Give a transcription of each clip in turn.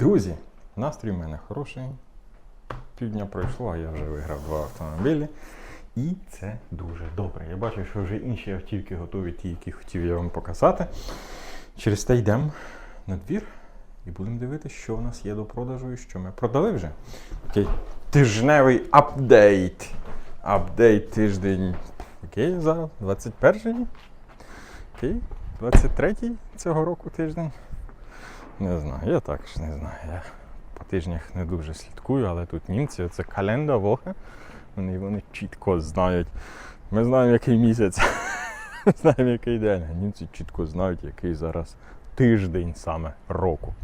Друзі, настрій в мене хороший. Півдня пройшло, а я вже виграв два автомобілі. І це дуже добре. Я бачу, що вже інші автівки готові, ті, які хотів я вам показати. Через те йдемо на двір і будемо дивитися, що у нас є до продажу і що ми продали вже. Такий тижневий апдейт. Апдейт тиждень. Який зараз? 21-й? Окей, 23-й цього року тиждень. Не знаю, я також не знаю. Я по тижнях не дуже слідкую, але тут німці, це календа Воха. Вони, вони чітко знають. Ми знаємо, який місяць, ми знаємо, який день. А німці чітко знають, який зараз тиждень саме року.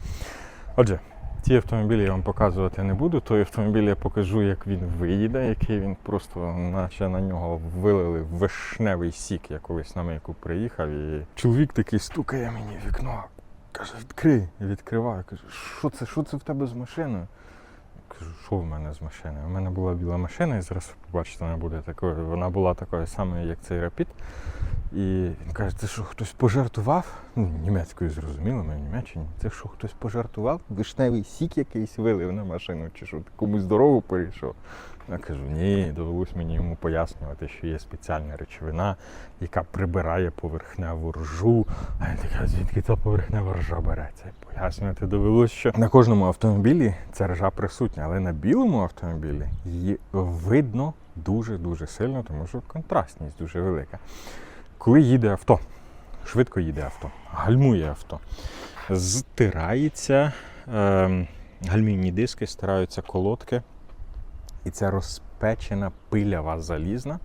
Отже, ті автомобілі я вам показувати не буду. Той автомобіль я покажу, як він виїде, який він просто, наче на нього вилили вишневий сік. Я колись на мийку приїхав, і чоловік такий стукає мені в вікно. Каже, відкрий. Я відкриваю. Каже, що це, що це в тебе з машиною? Кажу, що в мене з машиною? У мене була біла машина, і зараз побачите, вона буде такою. Вона була такою самою, як цей рапід. І він каже, це що хтось пожартував? Ну, німецькою зрозуміло, ми в Німеччині. Це що хтось пожартував? Вишневий сік якийсь вилив на машину, чи що комусь дорогу перейшов? Я кажу, ні, довелось мені йому пояснювати, що є спеціальна речовина, яка прибирає поверхневу ржу. А він такий, «А звідки та поверхнева ржа береться? Пояснювати довелось, що на кожному автомобілі ця ржа присутня, але на білому автомобілі її видно дуже-дуже сильно, тому що контрастність дуже велика. Коли їде авто, швидко їде авто, гальмує авто, стирається ем, гальмівні диски, стираються колодки, і ця розпечена пилява залізна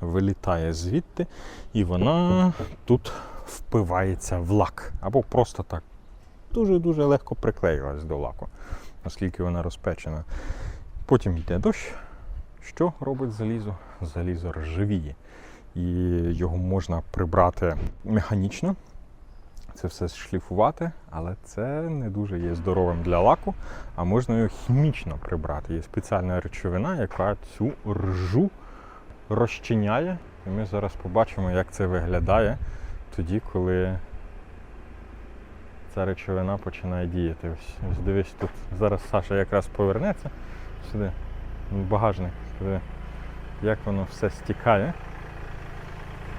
вилітає звідти, і вона тут впивається в лак. Або просто так дуже-дуже легко приклеювалась до лаку, оскільки вона розпечена. Потім йде дощ. Що робить залізо? Залізо ржавіє. І його можна прибрати механічно, це все шліфувати, але це не дуже є здоровим для лаку, а можна його хімічно прибрати. Є спеціальна речовина, яка цю ржу розчиняє. І ми зараз побачимо, як це виглядає тоді, коли ця речовина починає діяти. Ось, ось дивись, тут зараз Саша якраз повернеться сюди, в багажник, як воно все стікає.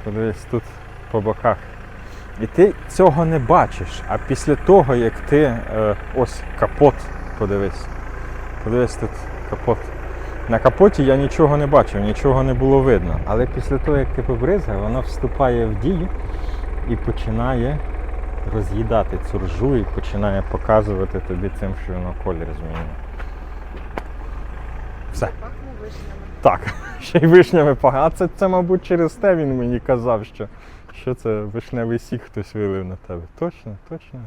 Подивись тут по боках. І ти цього не бачиш. А після того, як ти е, ось капот, подивись. Подивись тут капот. На капоті я нічого не бачив, нічого не було видно. Але після того, як ти побризгав, воно вступає в дію і починає роз'їдати цю ржу і починає показувати тобі цим, що воно колір змінює. Все. Так, ще й вишнями погано. Це, це, мабуть, через те він мені казав, що, що це вишневий сік хтось вилив на тебе. Точно, точно.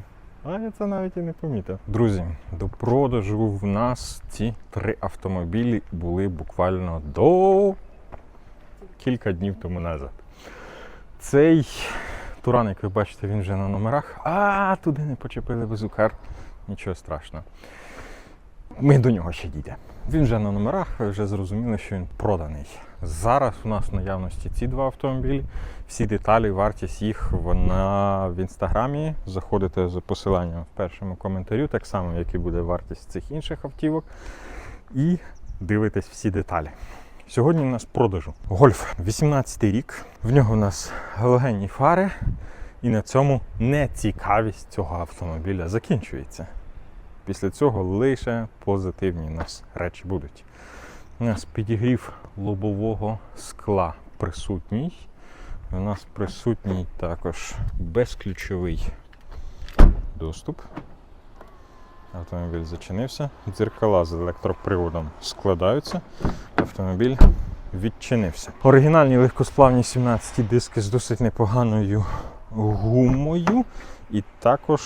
А я це навіть і не помітив. Друзі, до продажу в нас ці три автомобілі були буквально до кілька днів тому назад. Цей Туран, як ви бачите, він вже на номерах. А, туди не почепили безукар. Нічого страшного. Ми до нього ще дійдемо. Він вже на номерах, вже зрозуміли, що він проданий. Зараз у нас в наявності ці два автомобілі. Всі деталі, вартість їх вона в інстаграмі. Заходите за посиланням в першому коментарю, так само, як і буде вартість цих інших автівок. І дивитесь всі деталі. Сьогодні у нас продажу гольф 18 рік. В нього у нас галогенні фари, і на цьому нецікавість цього автомобіля закінчується. Після цього лише позитивні у нас речі будуть. У нас підігрів лобового скла присутній. У нас присутній також безключовий доступ. Автомобіль зачинився. Дзеркала з електроприводом складаються. Автомобіль відчинився. Оригінальні легкосплавні 17 диски з досить непоганою гумою. І також,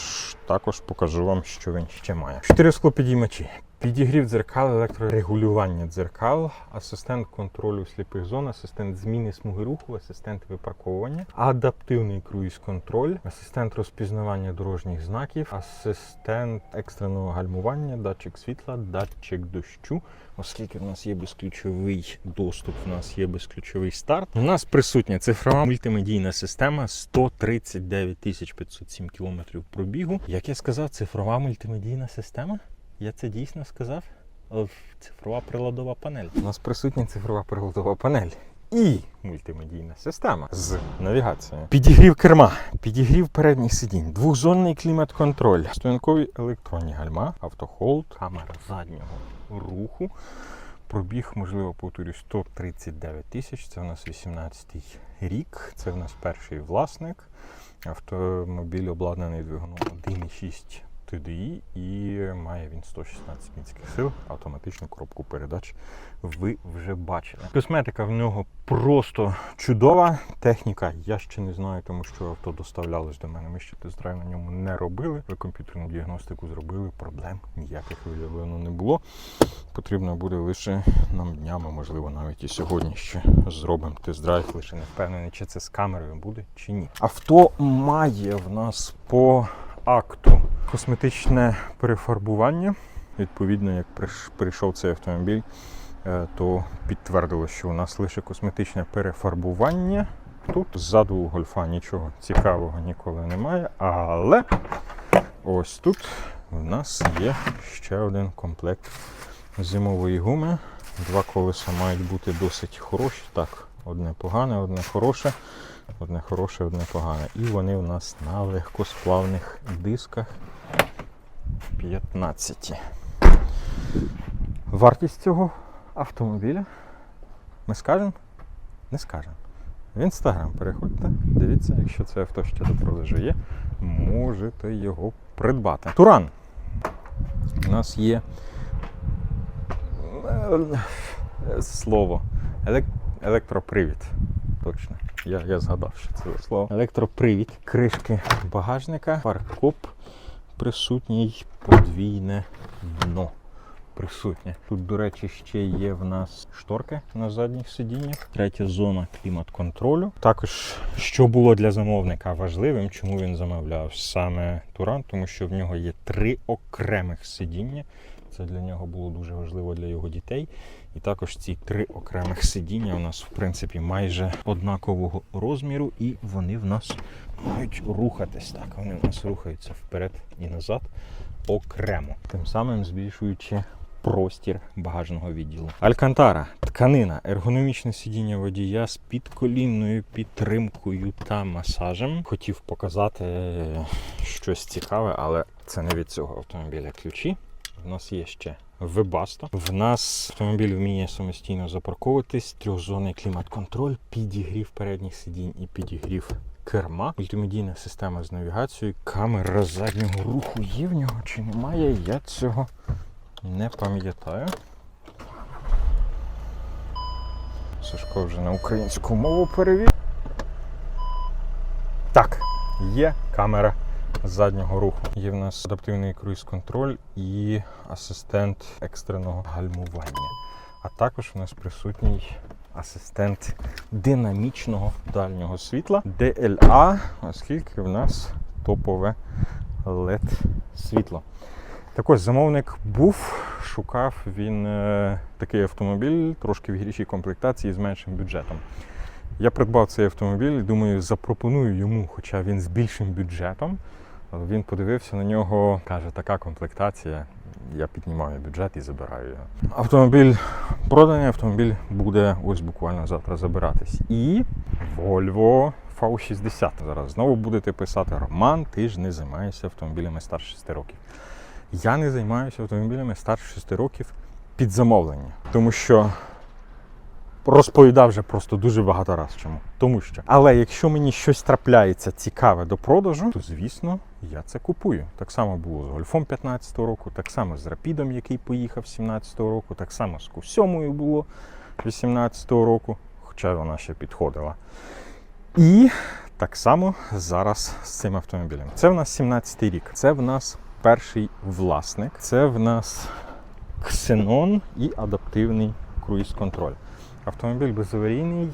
також покажу вам, що він ще має. Чотири склопідіймачі. Підігрів дзеркал, електрорегулювання дзеркал, асистент контролю сліпих зон, асистент зміни смуги руху, асистент випарковування, адаптивний круїз-контроль, асистент розпізнавання дорожніх знаків, асистент екстреного гальмування, датчик світла, датчик дощу. Оскільки в нас є безключовий доступ, в нас є безключовий старт. У нас присутня цифрова мультимедійна система 139 507 км пробігу. Як я сказав, цифрова мультимедійна система. Я це дійсно сказав? Цифрова приладова панель. У нас присутня цифрова приладова панель. І мультимедійна система з навігацією. Підігрів керма, підігрів передніх сидінь, двохзонний клімат-контроль, стоянкові електронні гальма, автохолд, камера заднього руху. Пробіг, можливо, повторюю, 139 тисяч. Це у нас 18-й рік. Це у нас перший власник. Автомобіль обладнаний двигуном 1,6 TDI і має він 116 кінських сил, автоматичну коробку передач. Ви вже бачили. Косметика в нього просто чудова. Техніка я ще не знаю, тому що авто доставлялось до мене. Ми ще тест-драйв на ньому не робили. Ви комп'ютерну діагностику зробили, проблем ніяких виявлено не було. Потрібно буде лише нам днями, можливо, навіть і сьогодні ще зробимо тест-драйв. Лише не впевнений, чи це з камерою буде, чи ні. Авто має в нас по акту косметичне перефарбування. Відповідно, як прийшов цей автомобіль, е, то підтвердило, що у нас лише косметичне перефарбування. Тут ззаду у гольфа нічого цікавого ніколи немає, але ось тут в нас є ще один комплект зимової гуми. Два колеса мають бути досить хороші. Так, одне погане, одне хороше, одне хороше, одне погане. І вони у нас на легкосплавних дисках 15. Вартість цього автомобіля ми скажемо? Не скажемо. В інстаграм переходьте, дивіться, якщо це авто ще до продажу є, можете його придбати. Туран. У нас є е, слово. Елек... Електропривід. Точно. Я, я згадав, що це за слово. Електропривід. Кришки багажника, фаркоп присутній, подвійне дно. Присутнє. Тут, до речі, ще є в нас шторки на задніх сидіннях. Третя зона клімат-контролю. Також, що було для замовника важливим, чому він замовляв саме Туран, тому що в нього є три окремих сидіння. Це для нього було дуже важливо для його дітей. І також ці три окремих сидіння у нас, в принципі, майже однакового розміру, і вони в нас мають рухатись. Так, вони в нас рухаються вперед і назад окремо, тим самим збільшуючи простір багажного відділу. Алькантара, тканина, ергономічне сидіння водія з підколінною підтримкою та масажем. Хотів показати е, щось цікаве, але це не від цього автомобіля ключі. У нас є ще Webasto. В нас автомобіль вміє самостійно запарковуватись, трьохзонний клімат-контроль, підігрів передніх сидінь і підігрів керма, мультимедійна система з навігацією, камера заднього руху є в нього чи немає, я цього не пам'ятаю. Сашко вже на українську мову перевів. Так, є камера заднього руху. Є в нас адаптивний круїз-контроль і асистент екстреного гальмування. А також у нас присутній асистент динамічного дальнього світла DLA, оскільки в нас топове LED світло. Так ось замовник був, шукав він е, такий автомобіль трошки в гіршій комплектації з меншим бюджетом. Я придбав цей автомобіль думаю, запропоную йому, хоча він з більшим бюджетом. Він подивився на нього, каже, така комплектація. Я піднімаю бюджет і забираю його. Автомобіль проданий, автомобіль буде ось буквально завтра забиратись. І Volvo V60. Зараз знову будете писати Роман, ти ж не займаєшся автомобілями старше 6 років. Я не займаюся автомобілями старше 6 років під замовлення, тому що розповідав вже просто дуже багато разів чому. Тому що, але якщо мені щось трапляється цікаве до продажу, то звісно я це купую. Так само було з Гольфом 15-го року, так само з Рапідом, який поїхав 17-го року, так само з Q7 було 18-го року, хоча вона ще підходила. І так само зараз з цим автомобілем. Це в нас 17-й рік. Це в нас перший власник. Це в нас ксенон і адаптивний круїз-контроль. Автомобіль безаварійний,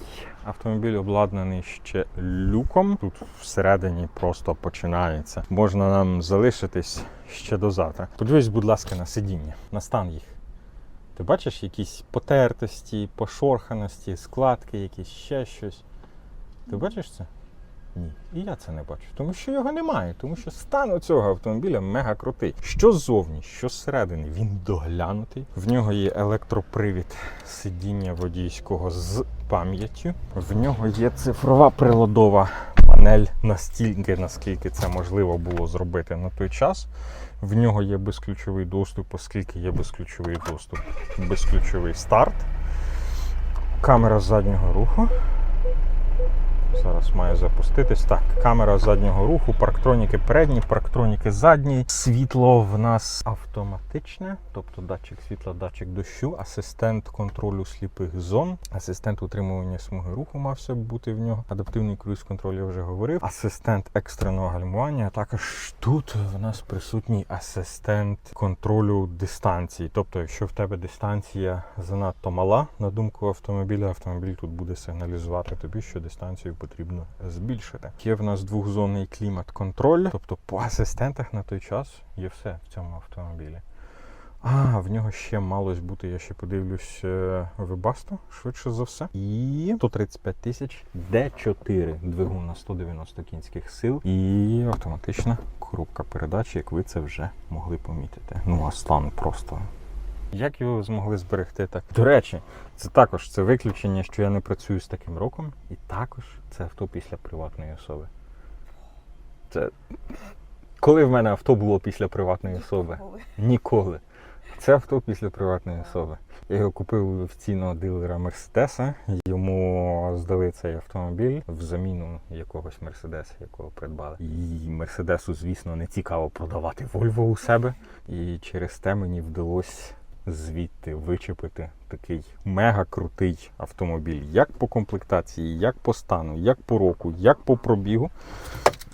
автомобіль обладнаний ще люком. Тут всередині просто починається. Можна нам залишитись ще до завтра. Подивись, будь ласка, на сидіння, на стан їх. Ти бачиш якісь потертості, пошорханості, складки, якісь ще щось. Ти бачиш це? Ні. І я це не бачу, тому що його немає, тому що стан у цього автомобіля мега крутий. Що ззовні, що зсередини, він доглянутий. В нього є електропривід сидіння водійського з пам'яттю. В нього є цифрова приладова панель настільки, наскільки це можливо було зробити на той час. В нього є безключовий доступ, оскільки є безключовий доступ, безключовий старт. Камера заднього руху. Зараз має запуститись. Так, камера заднього руху, парктроніки передні, парктроніки задні. Світло в нас автоматичне, тобто датчик світла, датчик дощу, асистент контролю сліпих зон, асистент утримування смуги руху мався бути в нього. Адаптивний круїз контроль я вже говорив. Асистент екстреного гальмування. Також тут в нас присутній асистент контролю дистанції. Тобто, якщо в тебе дистанція занадто мала, на думку автомобіля, автомобіль тут буде сигналізувати тобі, що дистанцію потрібно збільшити. Є в нас двохзонний клімат-контроль, тобто по асистентах на той час є все в цьому автомобілі. А, в нього ще малось бути, я ще подивлюсь е, Webasto, швидше за все. І 135 тисяч D4 двигун на 190 кінських сил і автоматична коробка передач, як ви це вже могли помітити. Ну, а стан просто. Як його змогли зберегти так? До речі, це також це виключення, що я не працюю з таким роком, і також це авто після приватної особи. Це коли в мене авто було після приватної особи? Ніколи. Це авто після приватної особи. Я його купив у офіційного дилера Мерседеса. Йому здали цей автомобіль в заміну якогось Мерседеса, якого придбали. І Мерседесу, звісно, не цікаво продавати Вольво у себе. І через те мені вдалося звідти вичепити такий мега крутий автомобіль. Як по комплектації, як по стану, як по року, як по пробігу.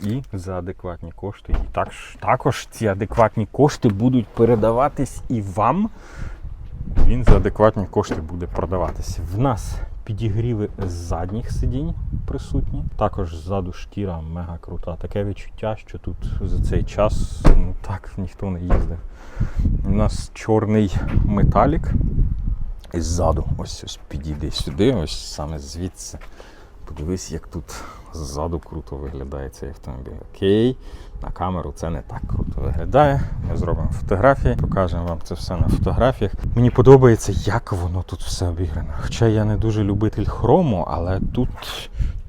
І за адекватні кошти. І також, також ці адекватні кошти будуть передаватись і вам. Він за адекватні кошти буде продаватись. В нас підігріви з задніх сидінь присутні. Також ззаду шкіра мега крута. Таке відчуття, що тут за цей час ну так ніхто не їздив. У нас чорний металік. І ззаду, ось ось підійди сюди, ось саме звідси. Подивись, як тут ззаду круто виглядає цей автомобіль. Окей, на камеру це не так круто виглядає. Ми зробимо фотографії, покажемо вам це все на фотографіях. Мені подобається, як воно тут все обіграно. Хоча я не дуже любитель хрому, але тут,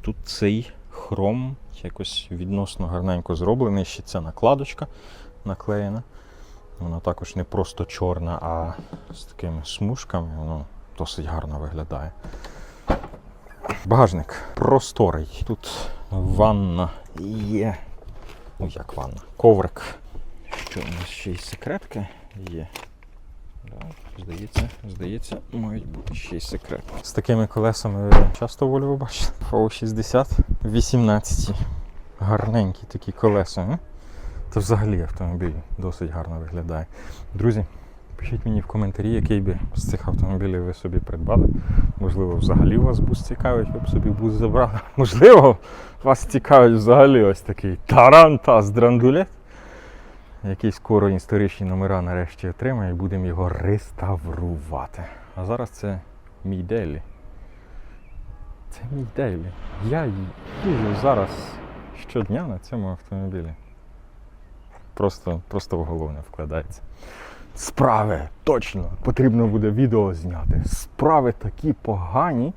тут цей хром якось відносно гарненько зроблений. Ще ця накладочка наклеєна. Вона також не просто чорна, а з такими смужками. Воно досить гарно виглядає. Багажник просторий. Тут ванна є. Ну як ванна? Коврик. Що у нас ще й секретки є. Да, здається, здається, мають бути ще й секретки. З такими колесами часто Volvo бачите? V60 18. Гарненькі такі колеса. Та взагалі автомобіль досить гарно виглядає. Друзі, пишіть мені в коментарі, який би з цих автомобілів ви собі придбали. Можливо, взагалі вас бус цікавить, ви б собі бус забрали. Можливо, вас цікавить взагалі ось такий Тарантас Драндулет, який скоро історичні номера нарешті отримає і будемо його реставрувати. А зараз це мій Делі. Це мій Делі. Я їжджу зараз щодня на цьому автомобілі. Просто, просто в голову вкладається. Справи, точно, потрібно буде відео зняти. Справи такі погані,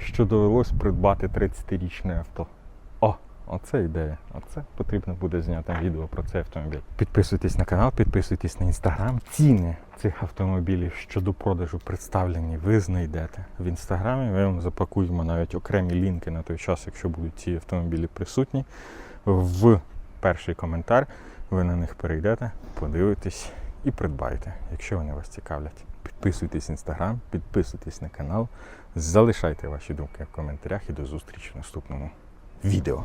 що довелось придбати 30-річне авто. О, оце ідея. Оце потрібно буде зняти відео про цей автомобіль. Підписуйтесь на канал, підписуйтесь на інстаграм. Ціни цих автомобілів щодо продажу представлені ви знайдете в інстаграмі. Ми вам запакуємо навіть окремі лінки на той час, якщо будуть ці автомобілі присутні. В перший коментар ви на них перейдете, подивитесь і придбайте, якщо вони вас цікавлять. Підписуйтесь в інстаграм, підписуйтесь на канал, залишайте ваші думки в коментарях і до зустрічі в наступному відео.